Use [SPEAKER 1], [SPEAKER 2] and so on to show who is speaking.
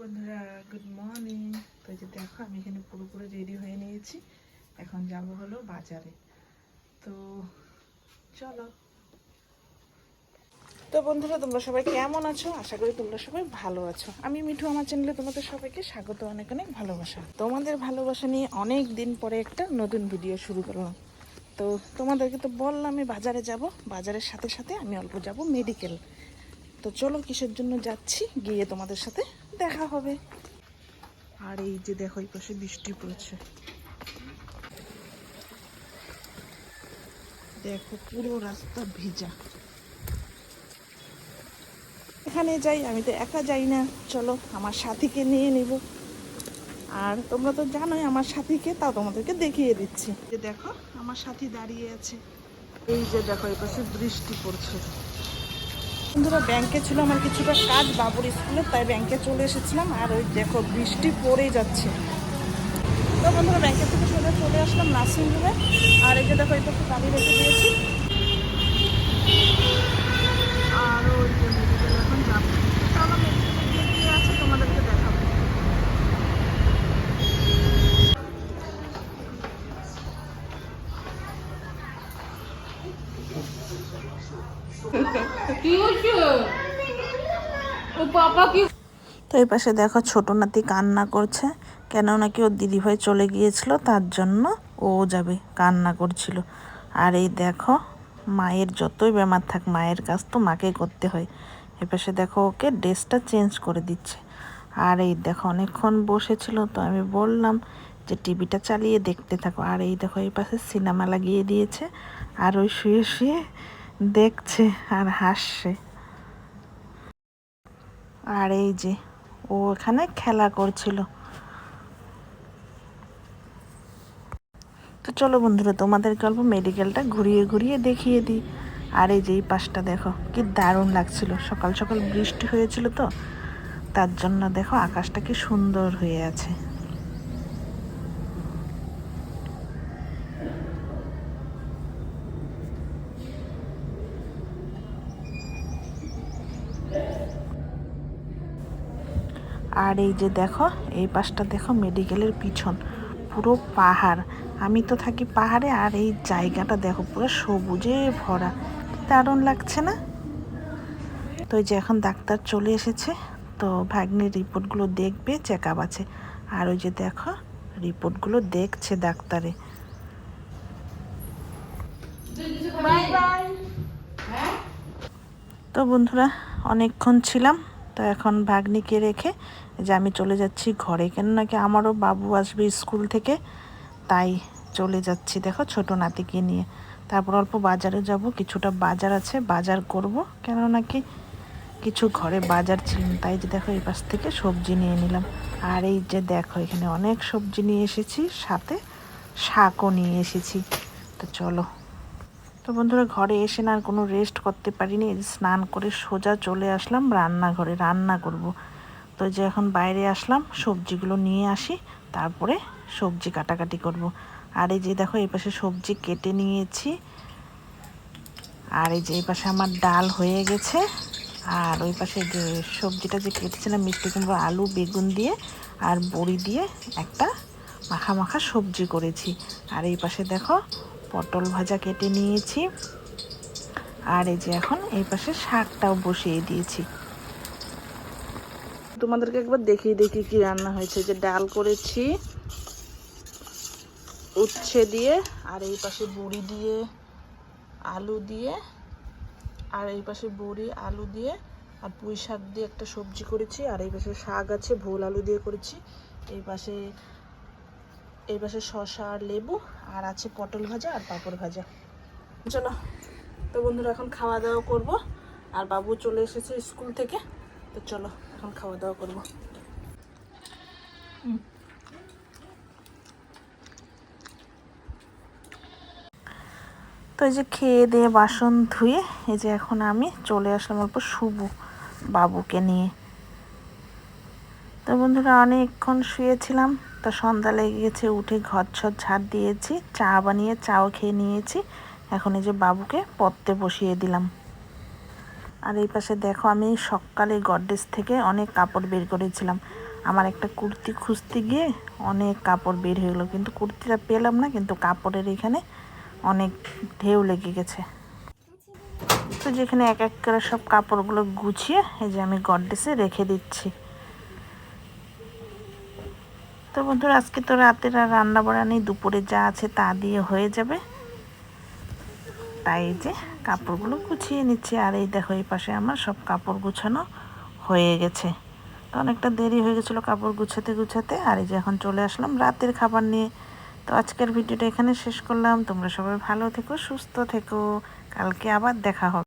[SPEAKER 1] বন্ধুরা good morning তো যে দেখো, আমি এখানে পুরোপুরি রেডি হয়ে নিয়েছি। এখন যাব হলো বাজারে। তো চলো। তো বন্ধুরা, তোমরা সবাই কেমন আছো? আশা করি তোমরা সবাই ভালো আছো। আমি মিঠু, আমার চ্যানেলে তোমাদের সবাইকে স্বাগত, অনেক অনেক ভালোবাসা। তোমাদের ভালোবাসা নিয়ে অনেক দিন পরে একটা নতুন ভিডিও শুরু করলাম। তো তোমাদেরকে তো বললাম, আমি বাজারে যাব। বাজারের সাথে সাথে আমি অল্প যাব মেডিকেল তো চলো, কিসের জন্য যাচ্ছি, গিয়ে তোমাদের সাথে দেখা হবে। আর এই যে দেখো এই পাশে বৃষ্টি পড়ছে। দেখো পুরো রাস্তা ভিজা। এখানে যাই আমি তো একা যাই না। চলো আমার সাথীকে নিয়ে নিব। আর তোমরা তো জানোই আমার সাথীকে তাও তোমাদেরকে দেখিয়ে দিচ্ছি। যে দেখো আমার সাথী দাঁড়িয়ে আছে। এই যে দেখো এই পাশে বৃষ্টি পড়ছে। বন্ধুরা ব্যাংকে ছিল আমার কিছুটা কাজ বাবুর স্কুলে, তাই ব্যাংকে চলে এসেছিলাম আর ওই দেখো বৃষ্টি পড়েই যাচ্ছে। তো বন্ধুরা ব্যাংকের থেকে সোজা চলে আসলাম নার্সিং রুমে আর এই যে দেখো, এই পাশে গাড়ি রেখে দিয়েছি। আর ওই এখন যাব চলো মেডিকেলে গিয়ে কি আছে তোমাদেরকে দেখাবো
[SPEAKER 2] কি হয়েছে ও পাপা কি
[SPEAKER 1] তো এই পাশে দেখো ছোট নাতি কান্না করছে কেন নাকি ওর দিদিভাই চলে গিয়েছিল, তার জন্য ও যাবে, কান্না করছিল। আর এই দেখো, মায়ের যতই বেমার থাক, মায়ের কাজ তো মাকে করতে হয়। এ পাশে দেখো ওকে ড্রেসটা চেঞ্জ করে দিচ্ছে। আর এই দেখো অনেকক্ষণ বসেছিল, তো আমি বললাম যে, টিভিটা চালিয়ে দেখতে থাকো। আর এই দেখো এই পাশে সিনেমা লাগিয়ে দিয়েছে। আর ওই শুয়ে শুয়ে দেখছে আর হাসছে। আর এই যে, ও এখানে খেলা করছিল। তো চলো বন্ধুরা, তোমাদের গল্প মেডিকেলটা ঘুরিয়ে ঘুরিয়ে দেখিয়ে দিই। আর এই যে এই পাশটা দেখো, কি দারুণ লাগছিল। সকাল সকাল বৃষ্টি হয়েছিল তো, তার জন্য দেখো আকাশটা কি সুন্দর হয়ে আছে। আর এই যে দেখো এই পাশটা দেখো মেডিকেলের পিছন। পুরো পাহাড়। আমি তো থাকি পাহাড়ে আর এই জায়গাটা দেখো পুরো সবুজে ভরা। দারুণ লাগছে না? তো এই যে এখন ডাক্তার চলে এসেছে তো ভাগ্নির রিপোর্টগুলো দেখবে চেক আপ আছে। আর ওই যে দেখো রিপোর্টগুলো দেখছে ডাক্তারে। তো বন্ধুরা অনেকক্ষণ ছিলাম। তো এখন ভাগ্নিকে রেখে যে আমি চলে যাচ্ছি ঘরে। কেন নাকি আমারও বাবু আসবে স্কুল থেকে, তাই চলে যাচ্ছি দেখো ছোট নাতিকে নিয়ে। তারপর অল্প বাজারে যাব, কিছুটা বাজার আছে, বাজার করব। কেন নাকি কিছু ঘরে বাজার ছিল, তাই যে দেখো এই পাশ থেকে সবজি নিয়ে নিলাম। আর এই যে দেখো এখানে অনেক সবজি নিয়ে এসেছি, সাথে শাকও নিয়ে এসেছি। তো চলো তো বন্ধুরা, ঘরে এসে না আর কোনো রেস্ট করতে পারিনি। স্নান করে সোজা চলে আসলাম রান্নাঘরে, রান্না করব। তো যে এখন বাইরে আসলাম, সবজিগুলো নিয়ে আসি, তারপরে সবজি কাটাকাটি করব। আর এই যে দেখো, এই পাশে সবজি কেটে নিয়েছি। আর এই যে এই পাশে আমার ডাল হয়ে গেছে। আর ওই পাশে যে সবজিটা যে কেটেছিলাম, মিষ্টি কুমড়ো, আলু, বেগুন দিয়ে আর বড়ি দিয়ে একটা মাখা মাখা সবজি করেছি। আর এই পাশে দেখো পটল ভাজা কেটে নিয়েছি। আর এই যে এখন এই পাশে শাকটাও বসিয়ে দিয়েছি। তোমাদেরকে একবার দেখিয়ে দেখি কি রান্না হয়েছে। যে ডাল করেছি, উচ্ছে দিয়ে, আর এই পাশে বড়ি দিয়ে, আলু দিয়ে, আর এই পাশে বড়ি, আলু দিয়ে, আর পুঁই শাক দিয়ে একটা সবজি করেছি, আর এই পাশে শাক আছে, ভোল আলু দিয়ে করেছি। এই পাশে এই পাশে শসা আর লেবু, আর আছে পটল ভাজা আর পাঁপড় ভাজা। চলো, তো বন্ধুরা এখন খাওয়া দাওয়া করব, আর বাবু চলে এসেছে স্কুল থেকে, তো চলো এখন খাওয়া দাওয়া করব। তো এই যে খেয়ে দিয়ে বাসন ধুয়ে, এই যে এখন আমি চলে আসলাম অল্প শুভ বাবুকে নিয়ে। তো বন্ধুরা অনেকক্ষণ শুয়েছিলাম তো সন্ধ্যা লেগে গেছে, উঠে ঘর ছর ঝাড় দিয়েছি, চা বানিয়ে, চাও খেয়ে নিয়েছি। এখন এই যে বাবুকে পড়তে বসিয়ে দিলাম। আর এই পাশে দেখো, আমি সকালে গডরেজ থেকে অনেক কাপড় বের করেছিলাম। আমার একটা কুর্তি খুঁজতে গিয়ে অনেক কাপড় বের হয়ে গেলো। কিন্তু কুর্তিটা পেলাম না, কিন্তু কাপড়ের এখানে অনেক ঢেউ লেগে গেছে। তো যেখানে এক এক করে সব কাপড়গুলো গুছিয়ে এই যে আমি গডরেজে রেখে দিচ্ছি। তো বন্ধুরা, আজকে তো রাতের আর রান্না বাড়া নেই, দুপুরে যা আছে তা দিয়ে হয়ে যাবে। তাই যে কাপড়গুলো গুছিয়ে নিচ্ছি, আর এই দেখো এই পাশে আমার সব কাপড় গুছানো হয়ে গেছে। তো অনেকটা দেরি হয়ে গেছিল কাপড় গুছাতে গুছাতে, আর এই যে এখন চলে আসলাম রাতের খাবার নিয়ে। তো আজকের ভিডিওটা এখানে শেষ করলাম। তোমরা সবাই ভালো থেকো, সুস্থ থেকো। কালকে আবার দেখা হবে।